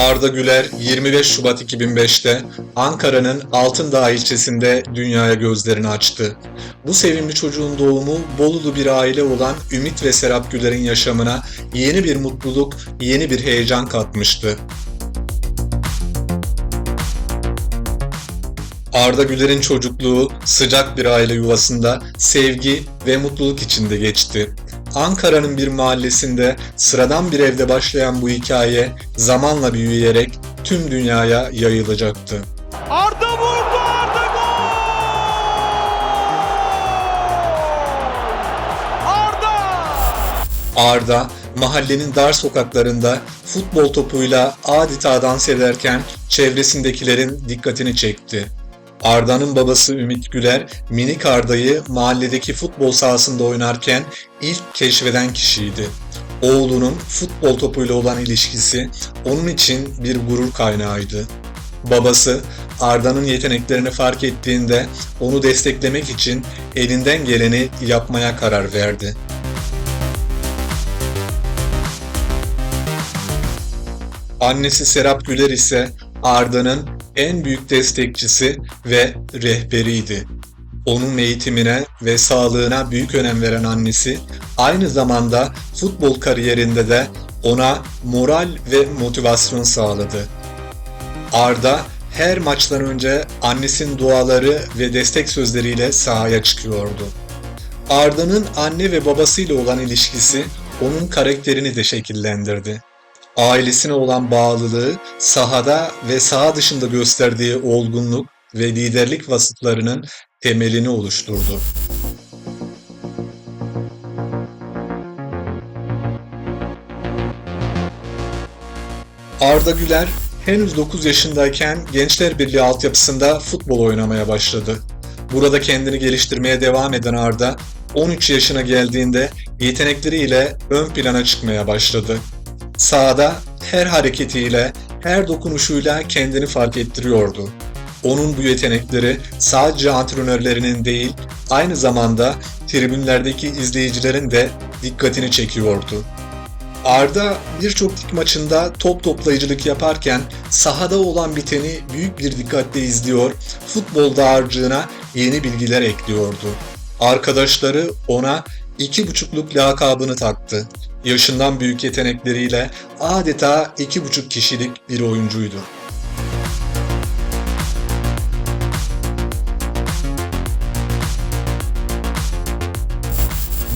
Arda Güler 25 Şubat 2005'te Ankara'nın Altındağ ilçesinde dünyaya gözlerini açtı. Bu sevimli çocuğun doğumu Bolulu bir aile olan Ümit ve Serap Güler'in yaşamına yeni bir mutluluk, yeni bir heyecan katmıştı. Arda Güler'in çocukluğu sıcak bir aile yuvasında sevgi ve mutluluk içinde geçti. Ankara'nın bir mahallesinde sıradan bir evde başlayan bu hikaye zamanla büyüyerek tüm dünyaya yayılacaktı. Arda vurdu Arda gol! Arda! Arda mahallenin dar sokaklarında futbol topuyla adeta dans ederken çevresindekilerin dikkatini çekti. Arda'nın babası Ümit Güler, minik Arda'yı mahalledeki futbol sahasında oynarken ilk keşfeden kişiydi. Oğlunun futbol topuyla olan ilişkisi onun için bir gurur kaynağıydı. Babası Arda'nın yeteneklerini fark ettiğinde onu desteklemek için elinden geleni yapmaya karar verdi. Annesi Serap Güler ise Arda'nın en büyük destekçisi ve rehberiydi. Onun eğitimine ve sağlığına büyük önem veren annesi aynı zamanda futbol kariyerinde de ona moral ve motivasyon sağladı. Arda her maçtan önce annesinin duaları ve destek sözleriyle sahaya çıkıyordu. Arda'nın anne ve babasıyla olan ilişkisi onun karakterini de şekillendirdi ailesine olan bağlılığı sahada ve saha dışında gösterdiği olgunluk ve liderlik vasıflarının temelini oluşturdu. Arda Güler henüz 9 yaşındayken Gençler Birliği altyapısında futbol oynamaya başladı. Burada kendini geliştirmeye devam eden Arda 13 yaşına geldiğinde yetenekleriyle ön plana çıkmaya başladı. Sahada her hareketiyle, her dokunuşuyla kendini fark ettiriyordu. Onun bu yetenekleri sadece antrenörlerinin değil, aynı zamanda tribünlerdeki izleyicilerin de dikkatini çekiyordu. Arda birçok lig maçında top toplayıcılık yaparken sahada olan biteni büyük bir dikkatle izliyor, futbol dağarcığına yeni bilgiler ekliyordu. Arkadaşları ona iki buçukluk lakabını taktı yaşından büyük yetenekleriyle adeta iki buçuk kişilik bir oyuncuydu.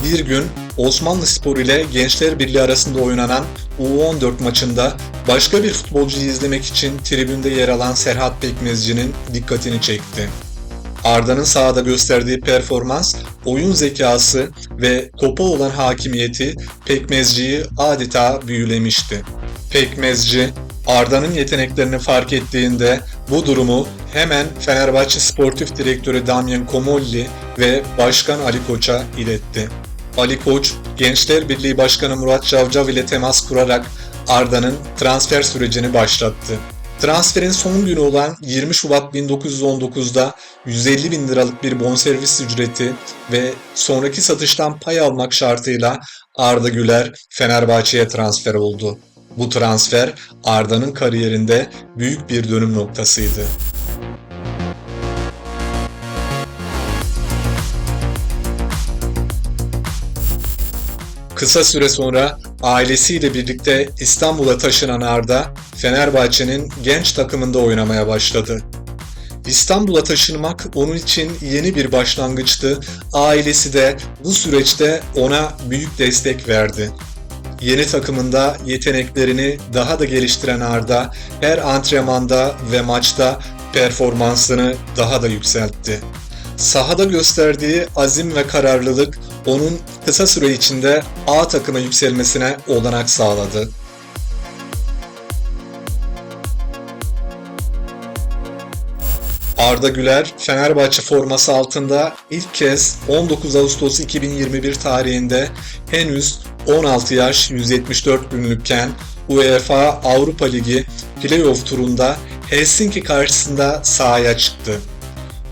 Bir gün Osmanlı Spor ile Gençler Birliği arasında oynanan U14 maçında başka bir futbolcuyu izlemek için tribünde yer alan Serhat Pekmezci'nin dikkatini çekti. Arda'nın sahada gösterdiği performans, oyun zekası ve topa olan hakimiyeti Pekmezci'yi adeta büyülemişti. Pekmezci, Arda'nın yeteneklerini fark ettiğinde bu durumu hemen Fenerbahçe Sportif Direktörü Damien Komolli ve Başkan Ali Koç'a iletti. Ali Koç, Gençler Birliği Başkanı Murat Cavcav ile temas kurarak Arda'nın transfer sürecini başlattı. Transferin son günü olan 20 Şubat 1919'da 150 bin liralık bir bonservis ücreti ve sonraki satıştan pay almak şartıyla Arda Güler Fenerbahçe'ye transfer oldu. Bu transfer Arda'nın kariyerinde büyük bir dönüm noktasıydı. Kısa süre sonra ailesiyle birlikte İstanbul'a taşınan Arda, Fenerbahçe'nin genç takımında oynamaya başladı. İstanbul'a taşınmak onun için yeni bir başlangıçtı. Ailesi de bu süreçte ona büyük destek verdi. Yeni takımında yeteneklerini daha da geliştiren Arda her antrenmanda ve maçta performansını daha da yükseltti. Sahada gösterdiği azim ve kararlılık onun kısa süre içinde A takıma yükselmesine olanak sağladı. Arda Güler Fenerbahçe forması altında ilk kez 19 Ağustos 2021 tarihinde henüz 16 yaş 174 günlükken UEFA Avrupa Ligi playoff turunda Helsinki karşısında sahaya çıktı.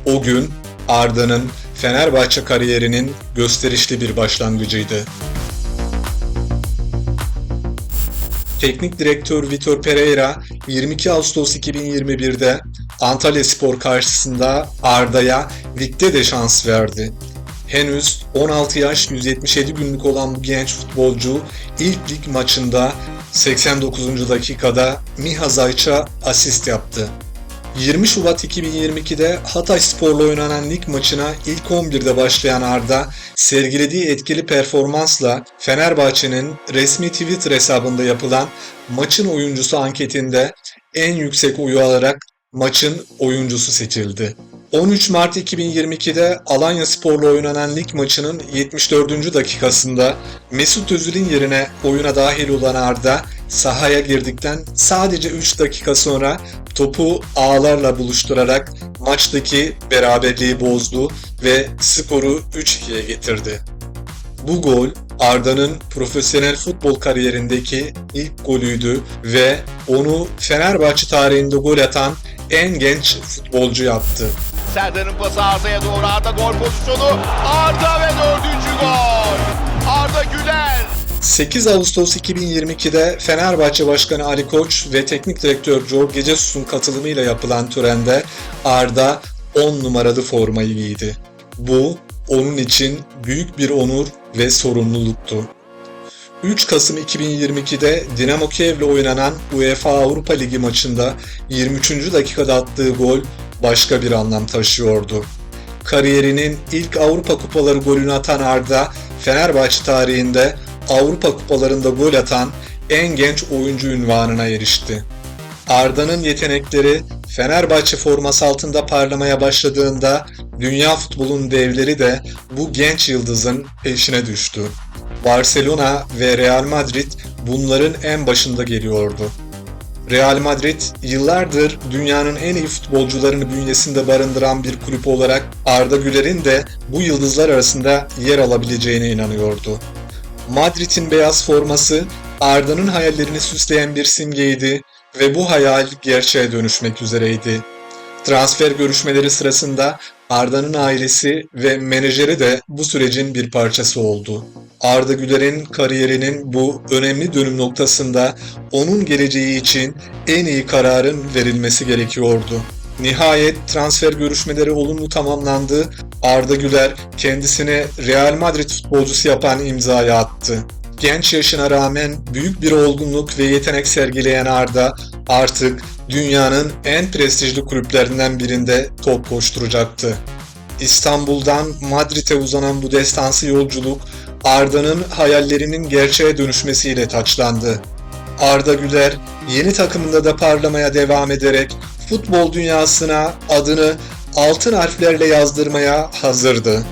O gün Arda'nın Fenerbahçe kariyerinin gösterişli bir başlangıcıydı. teknik direktör Vitor Pereira 22 Ağustos 2021'de Antalya Spor karşısında Arda'ya ligde de şans verdi. Henüz 16 yaş 177 günlük olan bu genç futbolcu ilk lig maçında 89. dakikada Miha Zayç'a asist yaptı. 20 Şubat 2022'de Hatay Spor'la oynanan lig maçına ilk 11'de başlayan Arda, sergilediği etkili performansla Fenerbahçe'nin resmi Twitter hesabında yapılan maçın oyuncusu anketinde en yüksek oyu alarak maçın oyuncusu seçildi. 13 Mart 2022'de Alanya Spor'la oynanan lig maçının 74. dakikasında Mesut Özil'in yerine oyuna dahil olan Arda sahaya girdikten sadece 3 dakika sonra topu ağlarla buluşturarak maçtaki beraberliği bozdu ve skoru 3-2'ye getirdi. Bu gol Arda'nın profesyonel futbol kariyerindeki ilk golüydü ve onu Fenerbahçe tarihinde gol atan en genç futbolcu yaptı. Serdar'ın pası Arda'ya doğru Arda gol pozisyonu. Arda ve dördüncü gol. Arda Güler. 8 Ağustos 2022'de Fenerbahçe Başkanı Ali Koç ve Teknik Direktör Jorge Jesus'un katılımıyla yapılan törende Arda 10 numaralı formayı giydi. Bu onun için büyük bir onur ve sorumluluktu. 3 Kasım 2022'de Dinamo Kiev'le oynanan UEFA Avrupa Ligi maçında 23. dakikada attığı gol başka bir anlam taşıyordu. Kariyerinin ilk Avrupa Kupaları golünü atan Arda, Fenerbahçe tarihinde Avrupa Kupalarında gol atan en genç oyuncu ünvanına erişti. Arda'nın yetenekleri Fenerbahçe forması altında parlamaya başladığında dünya futbolun devleri de bu genç yıldızın peşine düştü. Barcelona ve Real Madrid bunların en başında geliyordu. Real Madrid yıllardır dünyanın en iyi futbolcularını bünyesinde barındıran bir kulüp olarak Arda Güler'in de bu yıldızlar arasında yer alabileceğine inanıyordu. Madrid'in beyaz forması Arda'nın hayallerini süsleyen bir simgeydi ve bu hayal gerçeğe dönüşmek üzereydi. Transfer görüşmeleri sırasında Arda'nın ailesi ve menajeri de bu sürecin bir parçası oldu. Arda Güler'in kariyerinin bu önemli dönüm noktasında onun geleceği için en iyi kararın verilmesi gerekiyordu. Nihayet transfer görüşmeleri olumlu tamamlandı. Arda Güler kendisine Real Madrid futbolcusu yapan imzayı attı. Genç yaşına rağmen büyük bir olgunluk ve yetenek sergileyen Arda artık dünyanın en prestijli kulüplerinden birinde top koşturacaktı. İstanbul'dan Madrid'e uzanan bu destansı yolculuk Arda'nın hayallerinin gerçeğe dönüşmesiyle taçlandı. Arda Güler yeni takımında da parlamaya devam ederek futbol dünyasına adını altın harflerle yazdırmaya hazırdı.